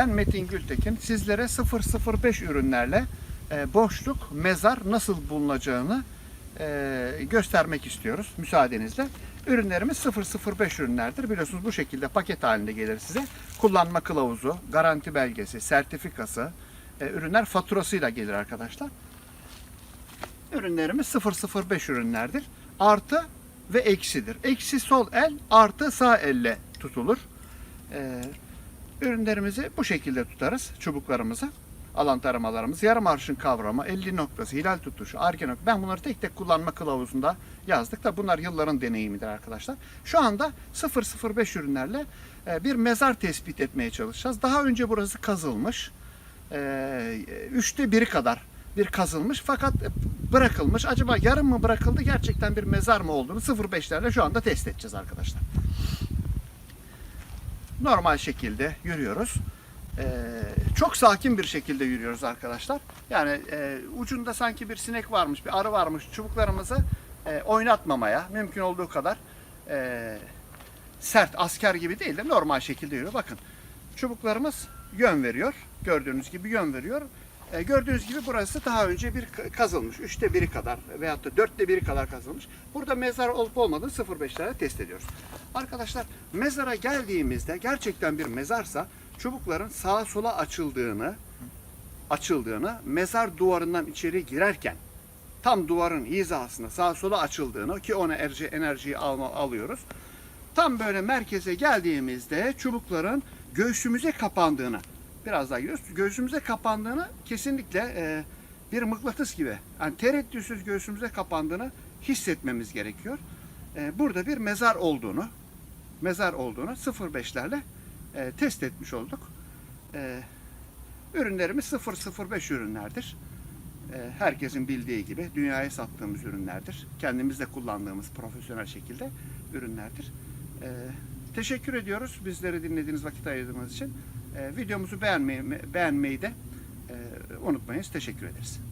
Ben Metin Gültekin. Sizlere 005 ürünlerle e, boşluk, mezar nasıl bulunacağını e, göstermek istiyoruz müsaadenizle. Ürünlerimiz 005 ürünlerdir. Biliyorsunuz bu şekilde paket halinde gelir size. Kullanma kılavuzu, garanti belgesi, sertifikası, e, ürünler faturasıyla gelir arkadaşlar. Ürünlerimiz 005 ürünlerdir. Artı ve eksidir. Eksi sol el, artı sağ elle tutulur. Ee, ürünlerimizi bu şekilde tutarız. Çubuklarımızı, alan taramalarımız, yarım arşın kavrama, 50 noktası, hilal tutuşu, arge noktası. Ben bunları tek tek kullanma kılavuzunda yazdık da bunlar yılların deneyimidir arkadaşlar. Şu anda 005 ürünlerle e, bir mezar tespit etmeye çalışacağız. Daha önce burası kazılmış. E, üçte biri kadar bir kazılmış fakat bırakılmış. Acaba yarım mı bırakıldı gerçekten bir mezar mı olduğunu 05'lerle şu anda test edeceğiz arkadaşlar. Normal şekilde yürüyoruz. Ee, çok sakin bir şekilde yürüyoruz arkadaşlar. Yani e, ucunda sanki bir sinek varmış, bir arı varmış. Çubuklarımızı e, oynatmamaya mümkün olduğu kadar e, sert asker gibi değil de normal şekilde yürüyor. Bakın çubuklarımız yön veriyor. Gördüğünüz gibi yön veriyor. E, gördüğünüz gibi burası daha önce bir kazılmış. Üçte biri kadar veyahut da dörtte biri kadar kazılmış. Burada mezar olup olmadığını 0.5'lerle test ediyoruz. Arkadaşlar mezara geldiğimizde gerçekten bir mezarsa çubukların sağa sola açıldığını açıldığını mezar duvarından içeri girerken tam duvarın hizasında sağa sola açıldığını ki ona enerji, enerjiyi alma, alıyoruz. Tam böyle merkeze geldiğimizde çubukların göğsümüze kapandığını biraz daha gidiyoruz. Göğsümüze kapandığını kesinlikle e, bir mıknatıs gibi yani tereddütsüz göğsümüze kapandığını hissetmemiz gerekiyor. E, burada bir mezar olduğunu mezar olduğunu 0.5'lerle e, test etmiş olduk. E, ürünlerimiz 005 ürünlerdir. E, herkesin bildiği gibi dünyaya sattığımız ürünlerdir. Kendimiz de kullandığımız profesyonel şekilde ürünlerdir. E, teşekkür ediyoruz bizleri dinlediğiniz vakit ayırdığınız için. E, videomuzu beğenmeyi, beğenmeyi de e, unutmayınız. Teşekkür ederiz.